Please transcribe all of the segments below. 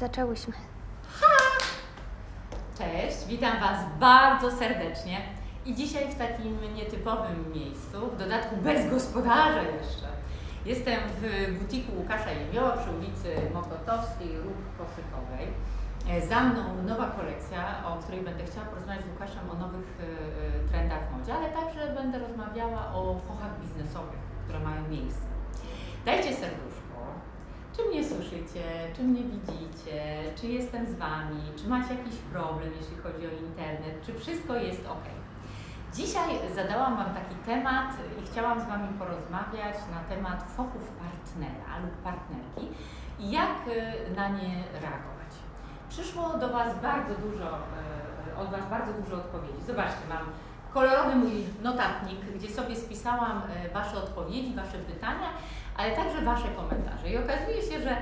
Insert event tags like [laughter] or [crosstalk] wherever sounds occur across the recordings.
Zaczęłyśmy. Cześć, witam Was bardzo serdecznie. I dzisiaj w takim nietypowym miejscu, w dodatku bez gospodarza jeszcze. Jestem w butiku Łukasza Jemioła przy ulicy Mokotowskiej, Ruch Koszykowej. Za mną nowa kolekcja, o której będę chciała porozmawiać z Łukaszem o nowych e, e, trendach w modzie, ale także będę rozmawiała o fochach biznesowych, które mają miejsce. Dajcie serduszko, czy mnie słyszycie, czy mnie widzicie, czy jestem z Wami, czy macie jakiś problem, jeśli chodzi o internet, czy wszystko jest ok. Dzisiaj zadałam Wam taki temat i chciałam z Wami porozmawiać na temat fochów partnera lub partnerki i jak y, na nie reagować. Przyszło do Was bardzo dużo, y, od Was bardzo dużo odpowiedzi. Zobaczcie, mam kolorowy mój notatnik, gdzie sobie spisałam y, Wasze odpowiedzi, Wasze pytania, ale także Wasze komentarze. I okazuje się, że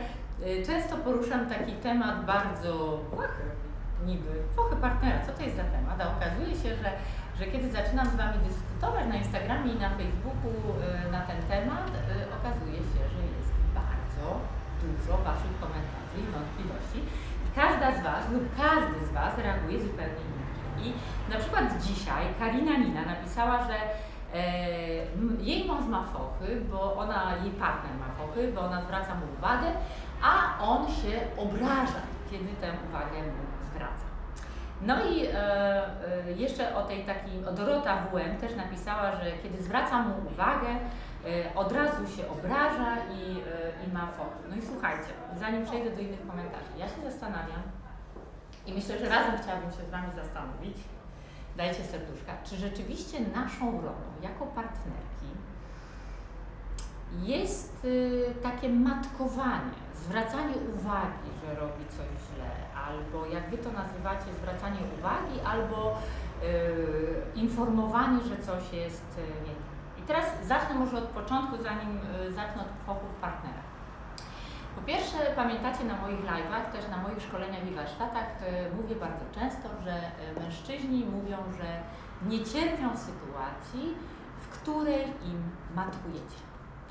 y, często poruszam taki temat bardzo błahy, niby fochy partnera. Co to jest za temat? A okazuje się, że, że kiedy zaczynam z Wami dyskutować na Instagramie i na Facebooku y, na ten temat, okazuje się, że jest bardzo dużo Waszych komentarzy i wątpliwości. I każda z Was lub każdy z Was reaguje zupełnie inaczej. I na przykład dzisiaj Karina Nina napisała, że E, jej mąż ma fochy, bo ona, jej partner ma fochy, bo ona zwraca mu uwagę, a on się obraża, kiedy tę uwagę mu zwraca. No i e, e, jeszcze o tej takiej, Dorota WM też napisała, że kiedy zwraca mu uwagę, e, od razu się obraża i, e, i ma fochy. No i słuchajcie, zanim przejdę do innych komentarzy, ja się zastanawiam i myślę, że razem chciałabym się z Wami zastanowić, dajcie serduszka, czy rzeczywiście naszą rolą jako partnerki jest y, takie matkowanie, zwracanie uwagi, że robi coś źle, albo jak Wy to nazywacie, zwracanie uwagi, albo y, informowanie, że coś jest y, nie tak. I teraz zacznę może od początku, zanim zacznę od fochów partnera. Po pierwsze, pamiętacie na moich live'ach, też na moich szkoleniach i warsztatach e, mówię bardzo często, że e, mężczyźni mówią, że nie cierpią sytuacji, w której im matkujecie.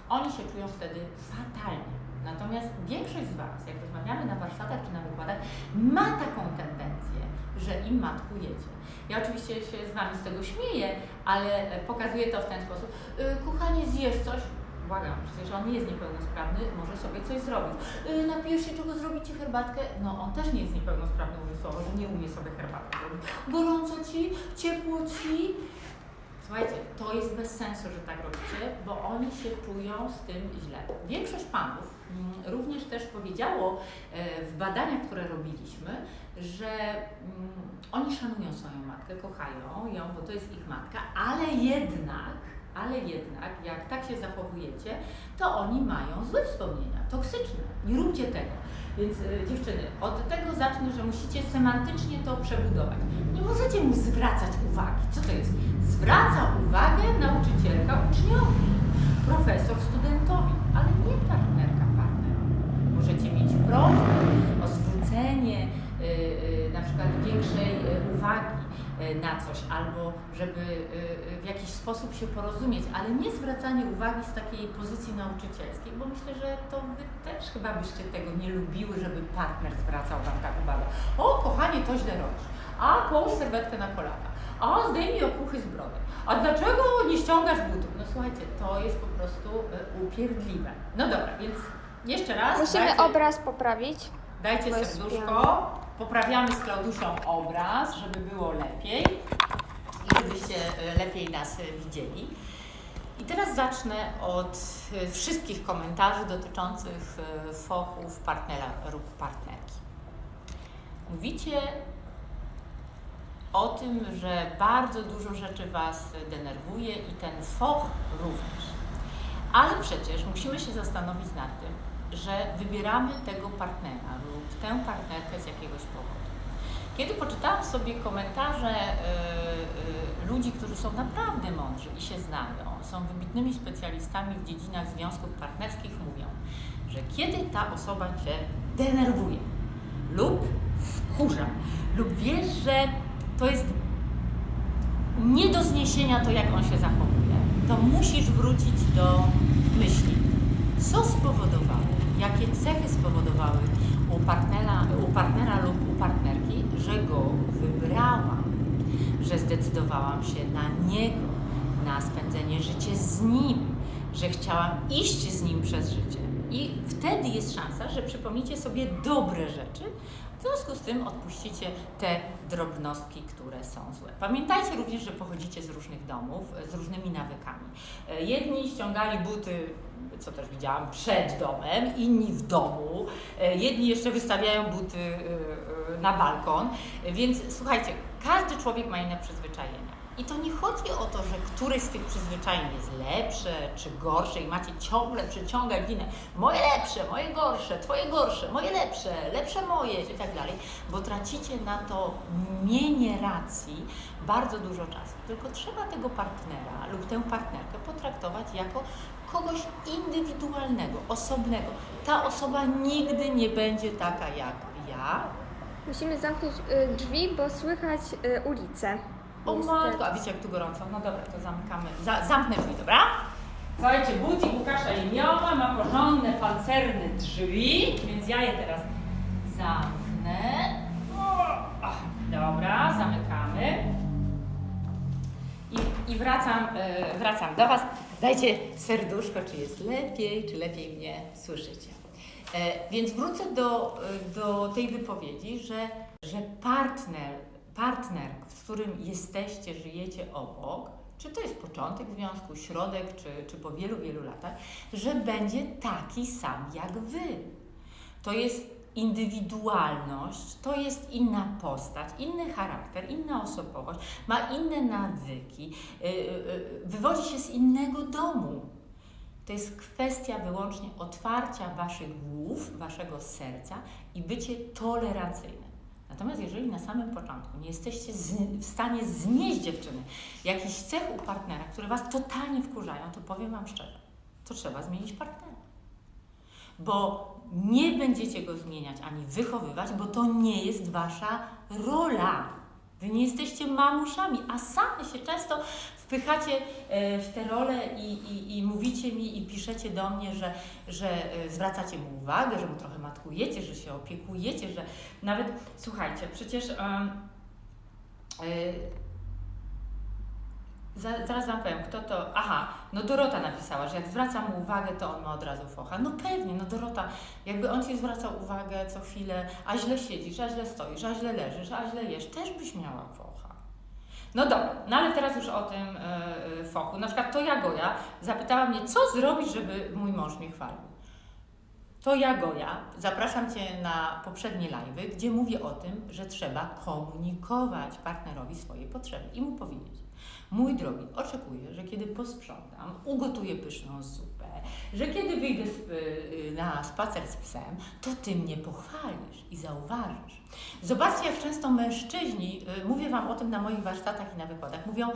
Oni się czują wtedy fatalnie. Natomiast większość z Was, jak rozmawiamy na warsztatach czy na wykładach, ma taką tendencję, że im matkujecie. Ja oczywiście się z Wami z tego śmieję, ale e, pokazuję to w ten sposób. Kochanie, zjesz coś? Błagam, przecież on nie jest niepełnosprawny, może sobie coś zrobić. Yy, napijesz się czego zrobić Ci herbatkę? No on też nie jest niepełnosprawny umysłowo, że nie umie sobie herbatkę zrobić. Gorąco Ci, ciepło Ci. Słuchajcie, to jest bez sensu, że tak robicie, bo oni się czują z tym źle. Większość panów mm, również też powiedziało e, w badaniach, które robiliśmy, że mm, oni szanują swoją matkę, kochają ją, bo to jest ich matka, ale jednak, ale jednak, jak tak się zachowujecie, to oni mają złe wspomnienia, toksyczne. Nie róbcie tego. Więc y, dziewczyny, od tego zacznę, że musicie semantycznie to przebudować. Nie możecie mu zwracać uwagi. Co to jest? Zwraca uwagę nauczycielka uczniowi, profesor studentowi, ale nie partnerka partner. Możecie mieć prośbę o zwrócenie y, y, na przykład większej uwagi na coś, albo żeby y, y, w jakiś sposób się porozumieć, ale nie zwracanie uwagi z takiej pozycji nauczycielskiej, bo myślę, że to Wy też chyba byście tego nie lubiły, żeby partner zwracał Wam tak uwagę. O, kochanie, to źle robisz. A, połóż serwetkę na kolana. A, zdejmij opuchy z brody. A dlaczego nie ściągasz butów? No słuchajcie, to jest po prostu upierdliwe. No dobra, więc jeszcze raz. Musimy dajcie- obraz poprawić. Dajcie serduszko. Poprawiamy z Klauduszą obraz, żeby było lepiej i żebyście e, lepiej nas e, widzieli. I teraz zacznę od e, wszystkich komentarzy dotyczących fochów partnera lub partnerki. Mówicie o tym, że bardzo dużo rzeczy Was denerwuje i ten foch również. Ale przecież musimy się zastanowić nad tym, że wybieramy tego partnera lub tę partnerkę z jakiegoś powodu. Kiedy poczytałam sobie komentarze y, y, ludzi, którzy są naprawdę mądrzy i się znają, są wybitnymi specjalistami w dziedzinach związków partnerskich, mówią, że kiedy ta osoba Cię denerwuje lub wkurza, lub wiesz, że to jest nie do zniesienia to, jak on się zachowuje, to musisz wrócić do myśli, co spowodowało, jakie cechy spowodowały u partnera, u partnera lub u partnerki, że go wybrałam, że zdecydowałam się na niego, na spędzenie życia z nim, że chciałam iść z nim przez życie. I wtedy jest szansa, że przypomnicie sobie dobre rzeczy, w związku z tym odpuścicie te drobnostki, które są złe. Pamiętajcie również, że pochodzicie z różnych domów, z różnymi nawykami. Jedni ściągali buty, co też widziałam, przed domem, inni w domu, jedni jeszcze wystawiają buty e, e, na balkon, więc słuchajcie, każdy człowiek ma inne przyzwyczajenia. I to nie chodzi o to, że któreś z tych przyzwyczajeń jest lepsze czy gorsze i macie ciągle przyciągać winę. Moje lepsze, moje gorsze, twoje gorsze, moje lepsze, lepsze moje i tak dalej, bo tracicie na to mienie racji bardzo dużo czasu. Tylko trzeba tego partnera lub tę partnerkę potraktować jako kogoś indywidualnego, osobnego. Ta osoba nigdy nie będzie taka jak ja, Musimy zamknąć y, drzwi, bo słychać y, ulicę. O matko, a wiecie jak tu gorąco? No dobra, to zamykamy. Za, zamknę drzwi, dobra? Słuchajcie, butik Łukasza Jemioła ma porządne, pancerne drzwi, więc ja je teraz zamknę. O, ach, dobra, zamykamy. I, i wracam, e, wracam do Was. Dajcie serduszko, czy jest lepiej, czy lepiej mnie słyszycie. E, więc wrócę do, e, do tej wypowiedzi, że, że partner, partner, z którym jesteście, żyjecie obok, czy to jest początek związku, środek, czy, czy po wielu, wielu latach, że będzie taki sam jak Wy. To jest indywidualność, to jest inna postać, inny charakter, inna osobowość, ma inne nawyki, yy, yy, wywodzi się z innego domu. To jest kwestia wyłącznie otwarcia Waszych głów, Waszego serca i bycie tolerancyjnym. Natomiast jeżeli na samym początku nie jesteście z, w stanie znieść dziewczyny jakichś cech u partnera, które Was totalnie wkurzają, to powiem Wam szczerze, to trzeba zmienić partnera bo nie będziecie go zmieniać ani wychowywać, bo to nie jest wasza rola. Wy nie jesteście mamuszami, a same się często wpychacie e, w te role i, i, i mówicie mi i piszecie do mnie, że, że e, zwracacie mu uwagę, że mu trochę matkujecie, że się opiekujecie, że nawet, słuchajcie, przecież e, za, zaraz Wam powiem, kto to. Aha, no Dorota napisała, że jak zwracam mu uwagę, to on ma od razu focha. No pewnie, no Dorota, jakby on ci zwracał uwagę co chwilę, a źle siedzisz, a źle stoisz, a źle leżysz, a źle jesz, też byś miała focha. No dobra, no ale teraz już o tym e, fochu. Na przykład to Jagoja zapytała mnie, co zrobić, żeby mój mąż mnie chwalił. To Jagoja, zapraszam Cię na poprzednie live'y, gdzie mówię o tym, że trzeba komunikować partnerowi swoje potrzeby i mu powiedzieć. Mój drogi, oczekuję, że kiedy posprzątam, ugotuję pyszną zupę, że kiedy wyjdę y, na spacer z psem, to Ty mnie pochwalisz i zauważysz. Zobaczcie, jak często mężczyźni, y, mówię Wam o tym na moich warsztatach i na wykładach, mówią,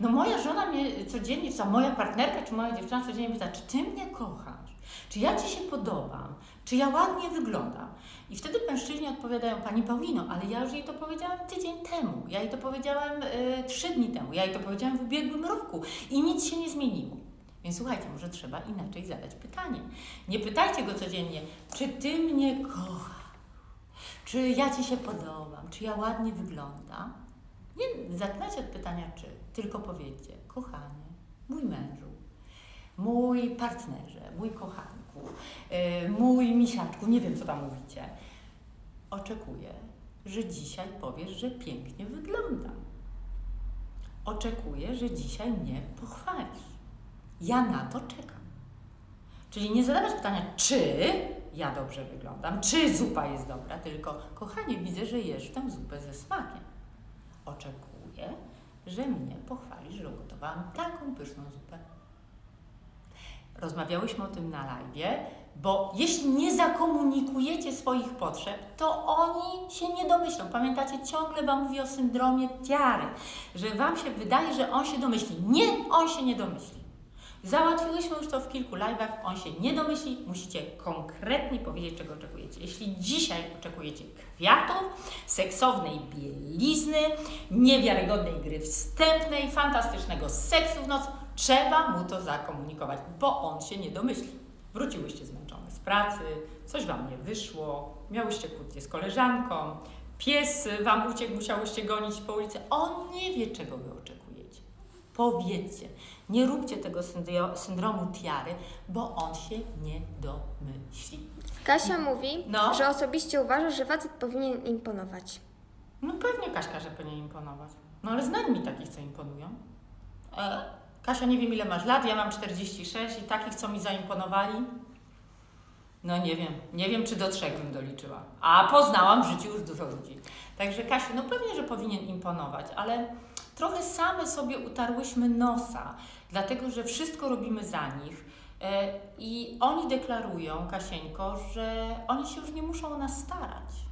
no moja żona mnie codziennie, czy moja partnerka, czy moja dziewczyna codziennie pyta, czy Ty mnie kochasz? Czy ja Ci się podobam? Czy ja ładnie wyglądam? I wtedy mężczyźni odpowiadają, Pani Paulino, ale ja już jej to powiedziałam tydzień temu, ja jej to powiedziałem y, trzy dni temu, ja jej to powiedziałam w ubiegłym roku i nic się nie zmieniło. Więc słuchajcie, może trzeba inaczej zadać pytanie. Nie pytajcie go codziennie, czy Ty mnie kochasz? Czy ja Ci się podobam? Czy ja ładnie wyglądam? Nie zaczynajcie od pytania czy, tylko powiedzcie, kochanie, mój mężu, mój partnerze, mój kochanku, yy, mój misiaczku, nie wiem co tam mówicie. Oczekuję, że dzisiaj powiesz, że pięknie wyglądam. Oczekuję, że dzisiaj mnie pochwalisz. Ja na to czekam. Czyli nie zadawać pytania, czy ja dobrze wyglądam, czy zupa jest dobra, tylko kochanie, widzę, że jesz tę zupę ze smakiem. Oczekuję, że mnie pochwalisz, że ugotowałam taką pyszną zupę. Rozmawiałyśmy o tym na live, bo jeśli nie zakomunikujecie swoich potrzeb, to oni się nie domyślą. Pamiętacie, ciągle Wam mówię o syndromie tiary, że Wam się wydaje, że on się domyśli. Nie, on się nie domyśli. Załatwiłyśmy już to w kilku live'ach, on się nie domyśli, musicie konkretnie powiedzieć, czego oczekujecie. Jeśli dzisiaj oczekujecie kwiatów, seksownej bielizny, niewiarygodnej gry wstępnej, fantastycznego seksu w noc, trzeba mu to zakomunikować, bo on się nie domyśli. Wróciłyście zmęczone z pracy, coś wam nie wyszło, miałyście kłótnię z koleżanką, pies wam uciekł, musiałyście gonić po ulicy. On nie wie, czego wy oczekujecie. Powiedzcie, nie róbcie tego syndro- syndromu tiary, bo on się nie domyśli. Kasia mówi, No. że osobiście uważa, że facet powinien imponować. No pewnie Kaśka, że powinien imponować. No ale znań mi takich, co imponują. E, Kasia, nie wiem ile masz lat, ja mam 46 i takich, co mi zaimponowali. No nie wiem, nie wiem czy do trzech bym doliczyła. A poznałam w życiu już dużo ludzi. Także Kasiu, no pewnie, że powinien imponować, ale trochę same sobie utarłyśmy nosa, dlatego że wszystko robimy za nich. E, I oni deklarują, Kasieńko, że oni się już nie muszą o nas starać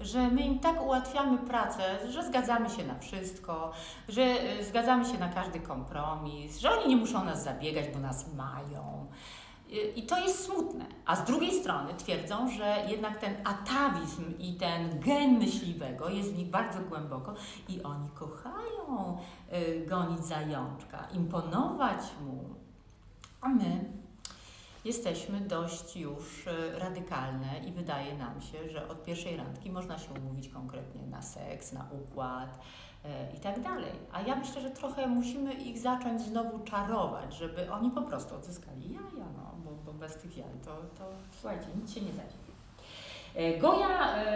że my im tak ułatwiamy pracę, że zgadzamy się na wszystko, że y, zgadzamy się na każdy kompromis, że oni nie muszą nas zabiegać, bo nas mają. Y, I to jest smutne. A z drugiej strony twierdzą, że jednak ten atawizm i ten gen myśliwego jest w nich bardzo głęboko i oni kochają y, gonić zajączka, imponować mu. A my jesteśmy dość już e, radykalne i wydaje nam się, że od pierwszej randki można się umówić konkretnie na seks, na układ i tak dalej. A ja myślę, że trochę musimy ich zacząć znowu czarować, żeby oni po prostu odzyskali jaja, no, bez tych jaj to, to słuchajcie, nic się nie zadzieje. E, Goja e,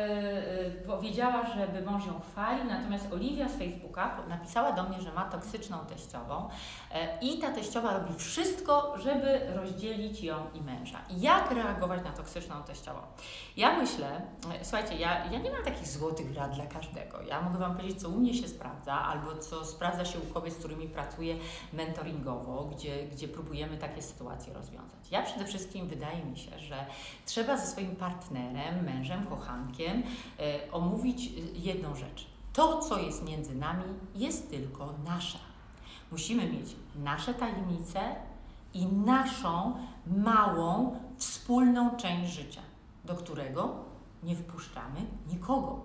e, powiedziała, żeby mąż ją chwalił, natomiast Oliwia z Facebooka napisała do mnie, że ma toksyczną teściową i ta teściowa robi wszystko, żeby rozdzielić ją i męża. Jak reagować na toksyczną teściową? Ja myślę, słuchajcie, ja, ja nie mam takich złotych rad dla każdego. Ja mogę Wam powiedzieć, co u mnie się sprawdza, albo co sprawdza się u kobiet, z którymi pracuję mentoringowo, gdzie, gdzie próbujemy takie sytuacje rozwiązać. Ja przede wszystkim wydaje mi się, że trzeba ze swoim partnerem, mężem, kochankiem e, omówić e, jedną rzecz. To, co jest między nami, jest tylko nasze. Musimy mieć nasze tajemnice i naszą małą, wspólną część życia, do którego nie wpuszczamy nikogo.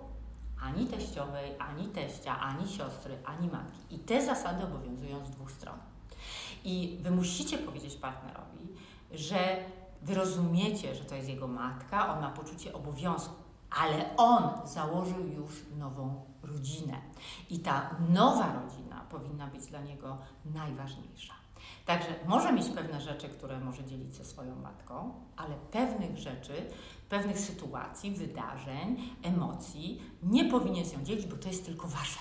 Ani teściowej, ani teścia, ani siostry, ani matki. I te zasady obowiązują z dwóch stron. I wy musicie powiedzieć partnerowi, że wy rozumiecie, że to jest jego matka, on ma poczucie obowiązku, ale on założył już nową rodzinę. I ta nowa rodzina powinna być dla niego najważniejsza. Także może mieć pewne rzeczy, które może dzielić ze swoją matką, ale pewnych rzeczy, pewnych sytuacji, wydarzeń, emocji nie powinien nią dzielić, bo to jest tylko wasze.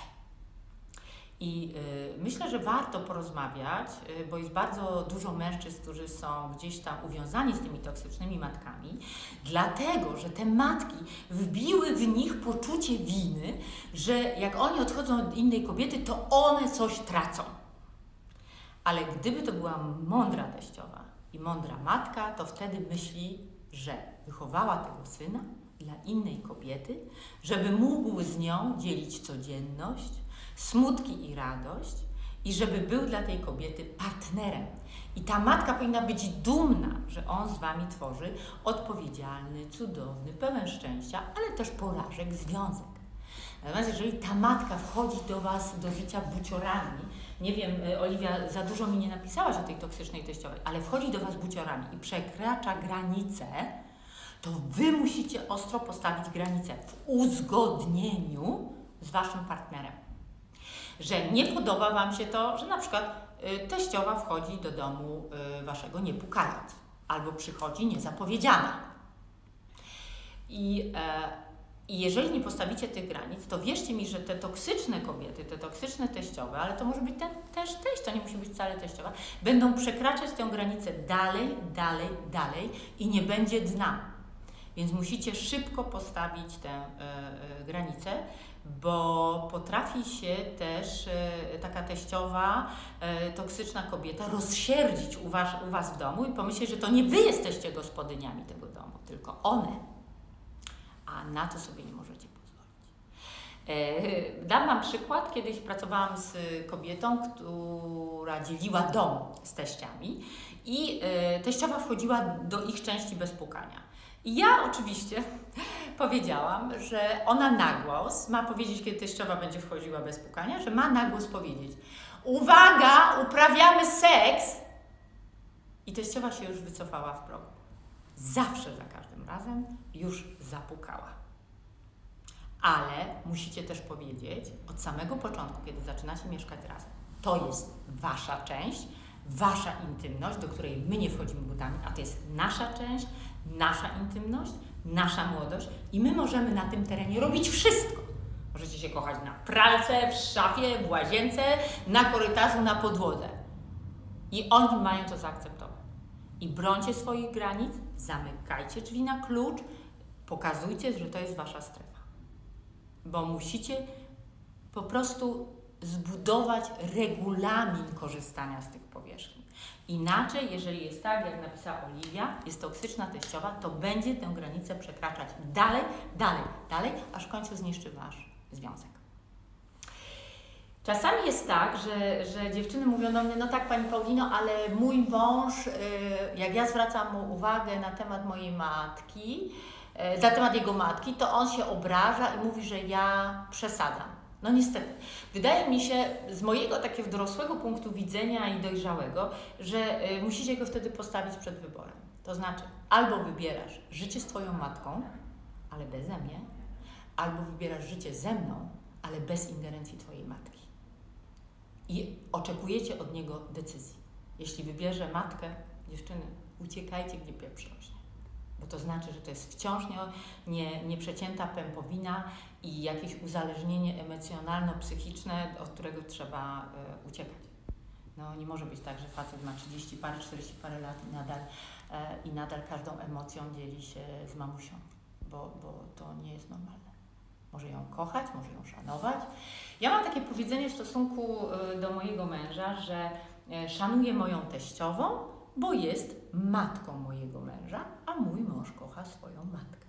I y, myślę, że warto porozmawiać, y, bo jest bardzo dużo mężczyzn, którzy są gdzieś tam uwiązani z tymi toksycznymi matkami, dlatego że te matki wbiły w nich poczucie winy, że jak oni odchodzą od innej kobiety, to one coś tracą. Ale gdyby to była mądra teściowa i mądra matka, to wtedy myśli, że wychowała tego syna dla innej kobiety, żeby mógł z nią dzielić codzienność, smutki i radość i żeby był dla tej kobiety partnerem. I ta matka powinna być dumna, że on z wami tworzy odpowiedzialny, cudowny, pełen szczęścia, ale też porażek związek. Natomiast jeżeli ta matka wchodzi do was do życia buciorami, nie wiem, y, Oliwia, za dużo mi nie napisałaś o tej toksycznej teściowej, ale wchodzi do was buciorami i przekracza granice, to wy musicie ostro postawić granicę w uzgodnieniu z waszym partnerem że nie podoba Wam się to, że na przykład y, teściowa wchodzi do domu y, Waszego nie pukając, albo przychodzi niezapowiedziana. I, e, I jeżeli nie postawicie tych granic, to wierzcie mi, że te toksyczne kobiety, te toksyczne teściowe, ale to może być ten, też teść, to nie musi być wcale teściowa, będą przekraczać tę granicę dalej, dalej, dalej i nie będzie dna. Więc musicie szybko postawić tę e, e, granicę, bo potrafi się też e, taka teściowa, e, toksyczna kobieta rozsierdzić u was, u was w domu i pomyśleć, że to nie wy jesteście gospodyniami tego domu, tylko one. A na to sobie nie możecie pozwolić. E, Dam Wam przykład. Kiedyś pracowałam z kobietą, która dzieliła dom z teściami i teściowa wchodziła do ich części bez pukania. I ja oczywiście powiedziałam, że ona na głos ma powiedzieć, kiedy teściowa będzie wchodziła bez pukania, że ma na głos powiedzieć: Uwaga, uprawiamy seks! I teściowa się już wycofała w progu. Zawsze za każdym razem już zapukała. Ale musicie też powiedzieć od samego początku, kiedy zaczynacie mieszkać razem, to jest wasza część, wasza intymność, do której my nie wchodzimy butami, a to jest nasza część, nasza intymność, nasza młodość i my możemy na tym terenie robić wszystko. Możecie się kochać na pralce, w szafie, w łazience, na korytarzu, na podłodze. I oni mają to zaakceptować. I brońcie swoich granic, zamykajcie drzwi na klucz, pokazujcie, że to jest wasza strefa. Bo musicie po prostu zbudować regulamin korzystania z tych powierzchni. Inaczej, jeżeli jest tak, jak napisała Oliwia, jest toksyczna teściowa, to będzie tę granicę przekraczać dalej, dalej, dalej, aż w końcu zniszczy wasz związek. Czasami jest tak, że, że dziewczyny mówią do mnie, no tak Pani Paulino, ale mój mąż, y, jak ja zwracam mu uwagę na temat mojej matki, y, na temat jego matki, to on się obraża i mówi, że ja przesadzam. No niestety. Wydaje mi się, z mojego takiego dorosłego punktu widzenia i dojrzałego, że y, musicie go wtedy postawić przed wyborem. To znaczy, albo wybierasz życie z Twoją matką, ale beze mnie, albo wybierasz życie ze mną, ale bez ingerencji Twojej matki. I oczekujecie od niego decyzji. Jeśli wybierze matkę, dziewczyny, uciekajcie, gdzie pieprz rośnie. Bo to znaczy, że to jest wciąż nie, nie, nieprzecięta pępowina i jakieś uzależnienie emocjonalno-psychiczne, od którego trzeba e, uciekać. No nie może być tak, że facet ma 30 parę, 40 parę lat i nadal, e, i nadal każdą emocją dzieli się z mamusią, bo, bo to nie jest normalne. Może ją kochać, może ją szanować. Ja mam takie powiedzenie w stosunku e, do mojego męża, że szanuję moją teściową, bo jest matką mojego męża, a mój mąż kocha swoją matkę.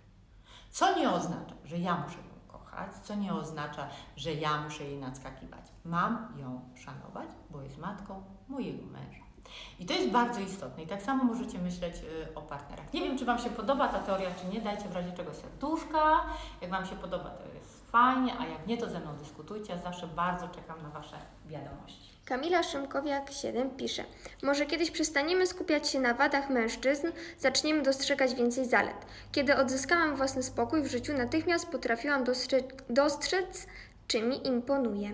Co nie oznacza, że ja muszę ją kochać, co nie oznacza, że ja muszę jej nadskakiwać. Mam ją szanować, bo jest matką mojego męża. I to jest bardzo istotne. I tak samo możecie myśleć y, o partnerach. Nie wiem, czy Wam się podoba ta teoria, czy nie. Dajcie w razie czego serduszka. Jak Wam się podoba, to jest fajnie, a jak nie, to ze mną dyskutujcie. Zawsze bardzo czekam na Wasze wiadomości. Kamila Szymkowiak 7 pisze: Może kiedyś przestaniemy skupiać się na wadach mężczyzn, zaczniemy dostrzegać więcej zalet. Kiedy odzyskałam własny spokój w życiu, natychmiast potrafiłam dostrzec, dostrzec czy mi imponuje.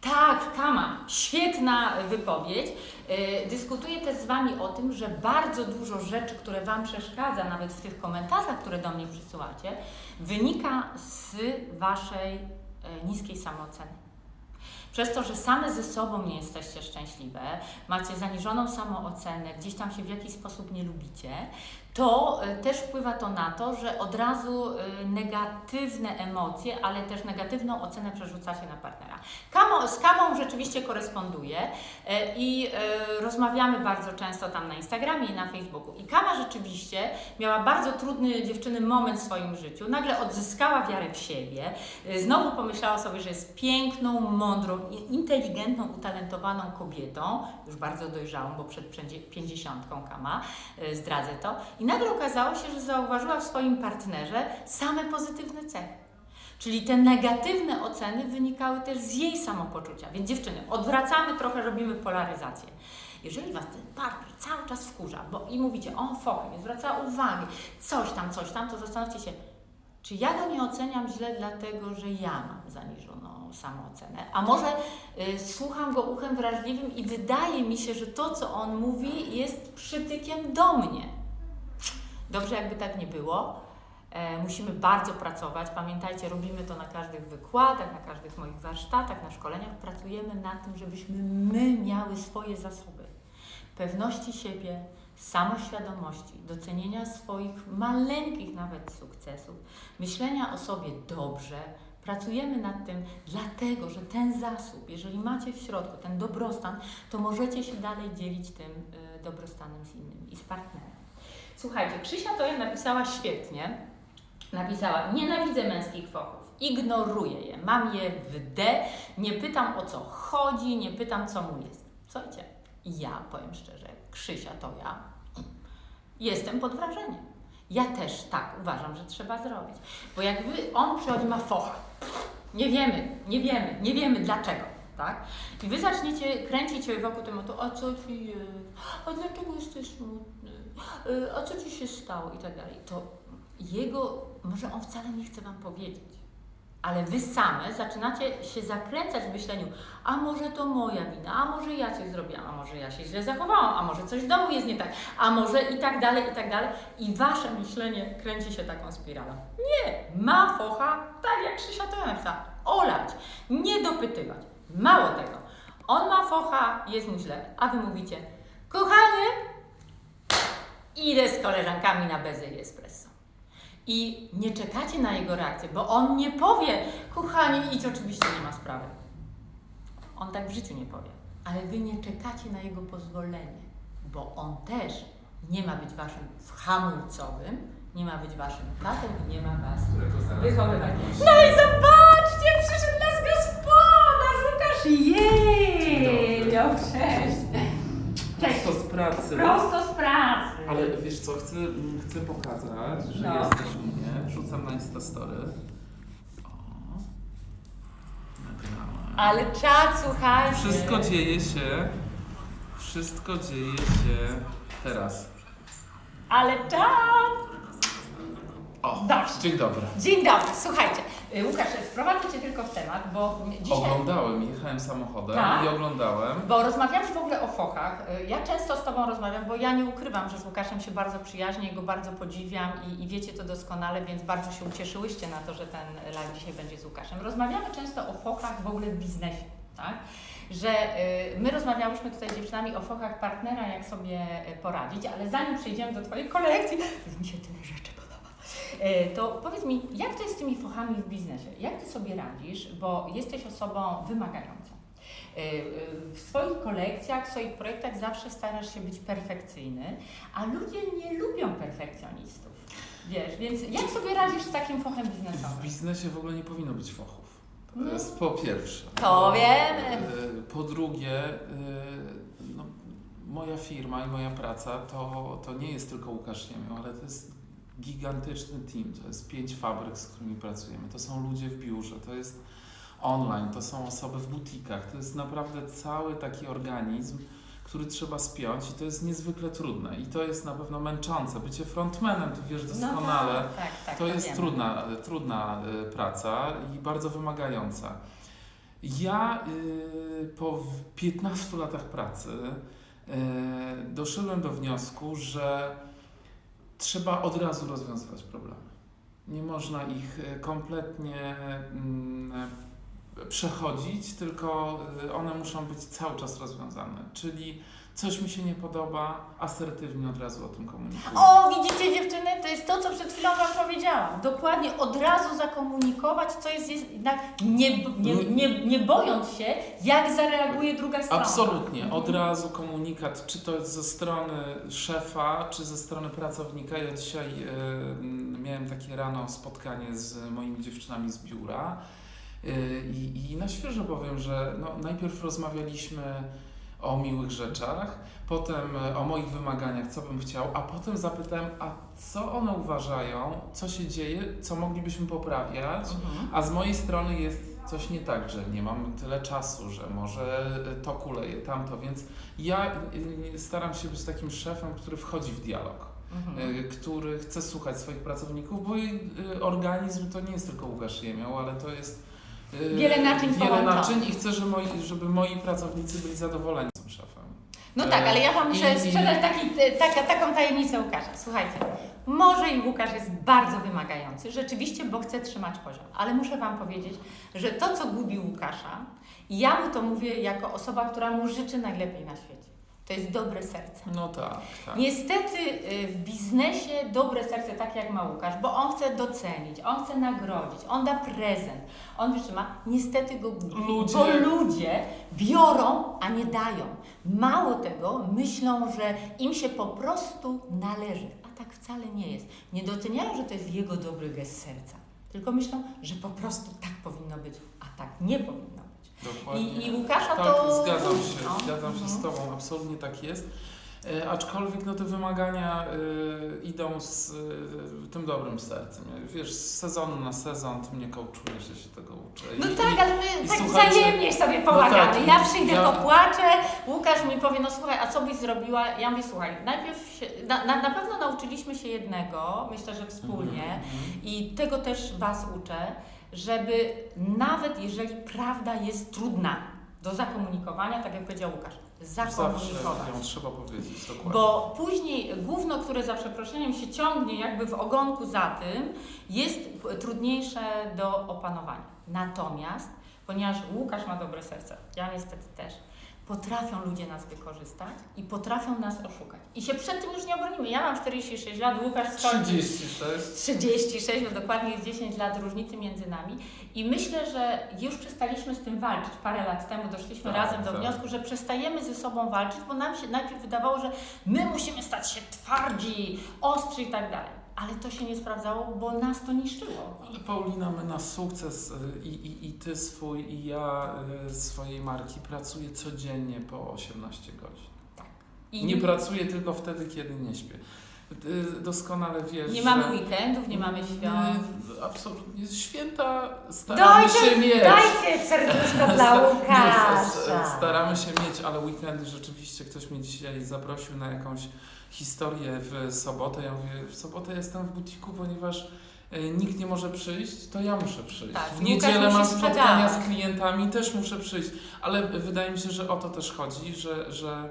Tak, Kama, świetna wypowiedź. Yy, Dyskutuję też z Wami o tym, że bardzo dużo rzeczy, które Wam przeszkadza, nawet w tych komentarzach, które do mnie przysyłacie, wynika z Waszej e, niskiej samooceny. Przez to, że same ze sobą nie jesteście szczęśliwe, macie zaniżoną samoocenę, gdzieś tam się w jakiś sposób nie lubicie, to y, też wpływa to na to, że od razu y, negatywne emocje, ale też negatywną ocenę przerzuca się na partnera. Kamo, z Kamą rzeczywiście koresponduję y, i rozmawiamy bardzo często tam na Instagramie i na Facebooku. I Kama rzeczywiście miała bardzo trudny dziewczyny moment w swoim życiu. Nagle odzyskała wiarę w siebie, znowu pomyślała sobie, że jest piękną, mądrą, inteligentną, utalentowaną kobietą, już bardzo dojrzałą, bo przed pięćdziesiątką Kama, zdradzę to. Nagle okazało się, że zauważyła w swoim partnerze same pozytywne cechy. Czyli te negatywne oceny wynikały też z jej samopoczucia. Więc dziewczyny, odwracamy trochę, robimy polaryzację. Jeżeli Was ten partner cały czas wkurza, bo i mówicie, on fochy, nie zwraca uwagi, coś tam, coś tam, to zastanówcie się, czy ja go nie oceniam źle dlatego, że ja mam zaniżoną samoocenę? A może y, słucham go uchem wrażliwym i wydaje mi się, że to, co on mówi, jest przytykiem do mnie. Dobrze, jakby tak nie było. E, musimy bardzo pracować. Pamiętajcie, robimy to na każdych wykładach, na każdych moich warsztatach, na szkoleniach. Pracujemy nad tym, żebyśmy my miały swoje zasoby pewności siebie, samoświadomości, docenienia swoich maleńkich nawet sukcesów, myślenia o sobie dobrze. Pracujemy nad tym, dlatego że ten zasób, jeżeli macie w środku ten dobrostan, to możecie się dalej dzielić tym y, dobrostanem z innymi i z partnerem. Słuchajcie, Krzysia to ja napisała świetnie. Napisała, nienawidzę męskich fochów, ignoruję je, mam je w D, nie pytam o co chodzi, nie pytam co mu jest. Słuchajcie, ja powiem szczerze, Krzysia to ja, jestem pod wrażeniem. Ja też tak uważam, że trzeba zrobić. Bo jak wy, on przychodzi, ma focha. Nie wiemy, nie wiemy, nie wiemy dlaczego. tak? I wy zaczniecie kręcić się wokół tematu, a co ci jest, a dlaczego jesteś smutny, a co ci się stało i tak dalej. To jego, może on wcale nie chce wam powiedzieć, ale wy same zaczynacie się zakręcać w myśleniu, a może to moja wina, a może ja coś zrobiłam, a może ja się źle zachowałam, a może coś w domu jest nie tak, a może i tak dalej, i tak dalej. I wasze myślenie kręci się taką spiralą. Nie, ma focha, tak jak Krzysia to napisała, olać, nie dopytywać. Mało tego, on ma focha, jest mu źle, a wy mówicie, kochanie, idę z koleżankami na bezy i espresso. I nie czekacie na jego reakcję, bo on nie powie, kochanie, idź, oczywiście nie ma sprawy. On tak w życiu nie powie. Ale wy nie czekacie na jego pozwolenie, bo on też nie ma być waszym hamulcowym, nie ma być waszym tatą i nie ma was wychowywać. No i zobaczcie, przyszedł nas gospodarz, Łukasz, jej, no cześć. Prosto z pracy. prosto z pracy. Ale wiesz co, chcę, chcę pokazać, że No. jesteś u mnie. Wrzucam na Instastory. O. Ale czad, słuchajcie. Wszystko dzieje się. Wszystko dzieje się teraz. Ale czad. O, Dobrze. dzień dobry. Dzień dobry, słuchajcie. Y, Łukasz, wprowadzę Cię tylko w temat, bo dzisiaj... Oglądałem, jechałem samochodem Tak? i oglądałem. Bo rozmawiamy w ogóle o fochach. Y, Ja często z Tobą rozmawiam, bo ja nie ukrywam, że z Łukaszem się bardzo przyjaźnię, go bardzo podziwiam i, i wiecie to doskonale, więc bardzo się ucieszyłyście na to, że ten live dzisiaj będzie z Łukaszem. Rozmawiamy często o fochach w ogóle w biznesie, tak? Że y, my rozmawiałyśmy tutaj z dziewczynami o fochach partnera, jak sobie poradzić, ale zanim przejdziemy do Twojej kolekcji, to [laughs] mi się tyle rzeczy podoba. Y, To powiedz mi, jak to jest z tymi fochami w biznesie? Jak Ty sobie radzisz, bo jesteś osobą wymagającą. Y, y, W swoich kolekcjach, w swoich projektach zawsze starasz się być perfekcyjny, a ludzie nie lubią perfekcjonistów. Wiesz, więc jak sobie radzisz z takim fochem W biznesowym? biznesie w ogóle nie powinno być fochów. To No. jest po pierwsze. To wiemy. E, Po drugie, e, no, moja firma i moja praca to, to nie jest tylko Łukasz Niemioł, ale to jest gigantyczny team. To jest pięć fabryk, z którymi pracujemy. To są ludzie w biurze, to jest online, to są osoby w butikach. To jest naprawdę cały taki organizm, który trzeba spiąć i to jest niezwykle trudne. I to jest na pewno męczące. Bycie frontmanem, ty wiesz doskonale. No tak, tak, To jest trudna, trudna y, praca i bardzo wymagająca. Ja y, po w- 15 latach pracy y, doszedłem do wniosku, że trzeba od razu rozwiązywać problemy. Nie można ich y, kompletnie mm, przechodzić, tylko y, one muszą być cały czas rozwiązane. Czyli coś mi się nie podoba, asertywnie od razu o tym komunikuję. O, widzicie dziewczyny, to jest to, co przed chwilą Wam powiedziałam. Dokładnie od razu zakomunikować, co jest jednak, nie, nie, nie, nie bojąc się, jak zareaguje druga strona. Absolutnie. Od razu komunikat, czy to jest ze strony szefa, czy ze strony pracownika. Ja dzisiaj m, miałem takie rano spotkanie z moimi dziewczynami z biura e, i, i na świeżo powiem, że no, najpierw rozmawialiśmy o miłych rzeczach, potem e, o moich wymaganiach, co bym chciał, a potem zapytałem, a co one uważają, co się dzieje, co moglibyśmy poprawiać. Mhm. A z mojej strony jest coś nie tak, że nie mam tyle czasu, że może to kuleje, tamto, więc ja y, staram się być takim szefem, który wchodzi w dialog, Mhm. który chce słuchać swoich pracowników, bo organizm to nie jest tylko Łukasz Jemioł, ale to jest Wiele naczyń wiele naczyń i chcę, że moi, żeby moi pracownicy byli zadowoleni z tym szefem. No tak, ale ja Wam muszę I- sprzedać taki, taka, taką tajemnicę Łukasza. Słuchajcie, może i Łukasz jest bardzo wymagający, rzeczywiście, bo chce trzymać poziom, ale muszę Wam powiedzieć, że to, co gubi Łukasza, ja mu to mówię jako osoba, która mu życzy najlepiej na świecie, to jest dobre serce. No tak, tak. Niestety y, w biznesie dobre serce tak jak ma Łukasz, bo on chce docenić, on chce nagrodzić, on da prezent, on wytrzyma, niestety go gubi, Ludzie- bo ludzie biorą, a nie dają. Mało tego, myślą, że im się po prostu należy, a tak wcale nie jest. Nie doceniają, że to jest jego dobry gest serca, tylko myślą, że po prostu tak powinno być, a tak nie powinno. Dokładnie. I, i Łukasza Tak, to... zgadzam się, No, zgadzam się z mhm. Tobą, absolutnie tak jest. E, Aczkolwiek no, te wymagania e, idą z e, tym dobrym sercem. Wiesz, z sezonu na sezon ty mnie kołczujesz, że się tego uczę. No I- tak, i- ale my tak słuchajcie, wzajemnie sobie pomagamy. tak, ja przyjdę, ja- popłaczę, Łukasz mi powie, no słuchaj, a co byś zrobiła? Ja mówię, słuchaj, najpierw się, na, na, na pewno nauczyliśmy się jednego, myślę, że wspólnie, Mhm. i tego też Was uczę, żeby nawet jeżeli prawda jest trudna do zakomunikowania, tak jak powiedział Łukasz, Zawsze zakomunikować. ją trzeba powiedzieć, dokładnie. Bo później gówno, które za przeproszeniem się ciągnie jakby w ogonku za tym, jest trudniejsze do opanowania. Natomiast, ponieważ Łukasz ma dobre serce, ja niestety też, potrafią ludzie nas wykorzystać i potrafią nas oszukać. I się przed tym już nie obronimy. Ja mam 46 lat, Łukasz skończy 36. 36, bo dokładnie jest 10 lat różnicy między nami. I myślę, że już przestaliśmy z tym walczyć. Parę lat temu doszliśmy Tak, razem do tak. wniosku, że przestajemy ze sobą walczyć, bo nam się najpierw wydawało, że my musimy stać się twardzi, ostrzy i tak dalej. Ale to się nie sprawdzało, bo nas to niszczyło. Ale Paulina, my na sukces y, i, i, i ty swój, i ja y, swojej marki pracuję codziennie po 18 godzin. I Nie pracuję tylko wtedy, kiedy nie śpię. Ty doskonale wiesz, nie mamy weekendów, nie mamy świąt. Y, Absolutnie. Święta staramy Dajcie, się mieć. dajcie serduszko [laughs] dla Nie, Łukasza. Staramy się mieć, ale weekendy rzeczywiście ktoś mnie dzisiaj zaprosił na jakąś historię w sobotę. Ja mówię, w sobotę jestem w butiku, ponieważ e, nikt nie może przyjść, to ja muszę przyjść. Tak, w niedzielę mam spotkania z klientami, też muszę przyjść, ale wydaje mi się, że o to też chodzi, że, że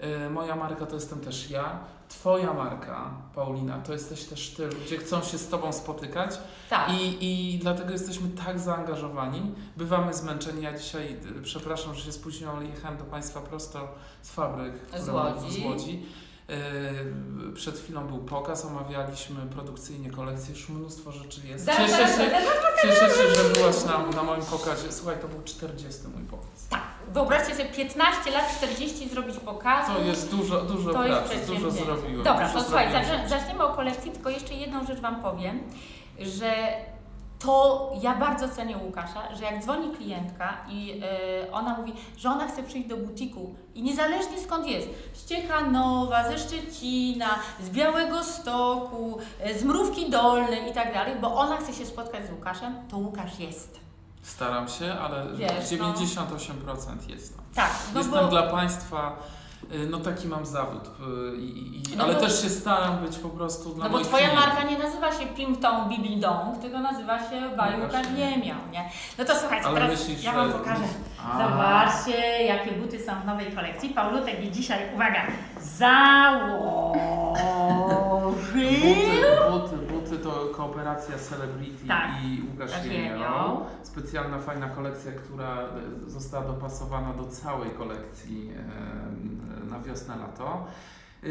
e, moja marka to jestem też ja. Twoja marka, Paulina, to jesteś też ty. Ludzie chcą się z Tobą spotykać Tak. i, I dlatego jesteśmy tak zaangażowani. Bywamy zmęczeni. Ja dzisiaj, y, przepraszam, że się spóźniłem, ale jechałem do Państwa prosto z fabryk Z Łodzi. Z Łodzi. Y, Przed chwilą był pokaz, omawialiśmy produkcyjnie kolekcję, już mnóstwo rzeczy jest. Cieszę się, cieszę się, że byłaś na, na moim pokazie. Słuchaj, to był 40 mój pokaz. Tak. Wyobraźcie sobie 15 lat, 40 zrobić pokazu. To jest dużo, dużo To jest pracy, dużo przedsięwzięcie. zrobiłem. Dobra, dużo to słuchaj, zaczniemy o kolekcji, tylko jeszcze jedną rzecz Wam powiem, że to ja bardzo cenię Łukasza, że jak dzwoni klientka i e, ona mówi, że ona chce przyjść do butiku i niezależnie skąd jest, z Ciechanowa, ze Szczecina, z Białego Stoku, e, z Mrówki Dolnej i tak dalej, bo ona chce się spotkać z Łukaszem, to Łukasz jest. Staram się, ale Wiesz, no. 98% jest tam. Tak, no Jestem bo... dla Państwa, no taki mam zawód, i, i, No ale bo- też się staram być po prostu dla No bo twoja klientów. marka nie nazywa się Pimton Bibi Dong, tylko nazywa się Baju No właśnie. nie miał, nie? No to słuchajcie, Ale teraz myślisz, ja Wam pokażę. A. Zobaczcie, jakie buty są w nowej kolekcji. Paulutek je dzisiaj, uwaga, założył. Buty, buty, buty to kooperacja Celebrity Tak. i Łukasz Łukasz Jemioł. Specjalna, fajna kolekcja, która e, została dopasowana do całej kolekcji e, na wiosnę, lato. E,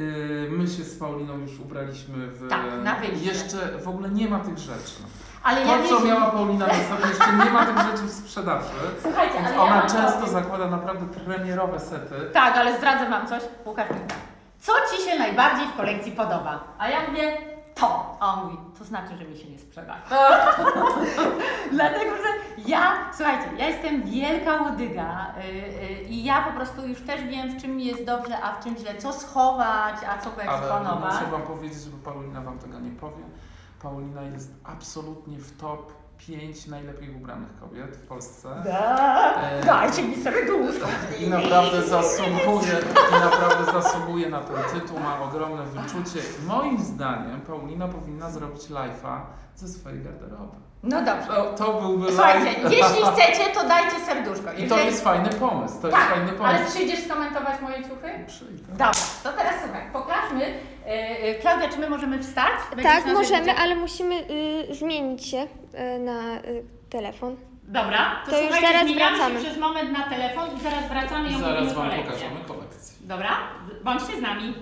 My się z Pauliną już ubraliśmy w... Tak, na wyjście. Jeszcze w ogóle nie ma tych rzeczy. Ale ja To, co wiecie- miała Paulina na sobie, jeszcze nie ma tych rzeczy w sprzedaży. Słuchajcie, Więc ale ja ona wam często powiem- zakłada naprawdę premierowe sety. Tak, ale zdradzę Wam coś. Łukasz pyta, co Ci się najbardziej w kolekcji podoba? A ja mówię, to. A on mówi, to znaczy, że mi się nie sprzeda. [laughs] Że słuchajcie, ja jestem wielka łodyga yy, yy, i ja po prostu już też wiem, w czym mi jest dobrze, a w czym źle, co schować, a co Ale wyeksponować. muszę Wam powiedzieć, bo Paulina Wam tego nie powie. Paulina jest absolutnie w top 5 najlepiej ubranych kobiet w Polsce. Da, E, dajcie mi serduszko. I naprawdę zasługuje, i naprawdę zasługuje na ten tytuł, ma ogromne wyczucie. Moim zdaniem Paulina powinna zrobić live'a ze swojej garderoby. No dobrze. To, to byłby Słuchajcie, live. jeśli [laughs] chcecie, to dajcie serduszko. I to Jeżeli- jest fajny pomysł, to jest tak, fajny ale pomysł. przyjdziesz skomentować moje ciuchy? Przyjdę. Dobra, to teraz słuchaj, pokażmy. E, e, Klaudia, czy my możemy wstać? Będziesz Tak, nas możemy, widzieć? ale musimy y, zmienić się y, na y, telefon. Dobra, to, To już słuchajcie, zaraz zmieniamy wracamy. się przez moment na telefon i zaraz wracamy i I omówimy zaraz Wam kolekcję. pokażemy kolekcję. Dobra, bądźcie z nami.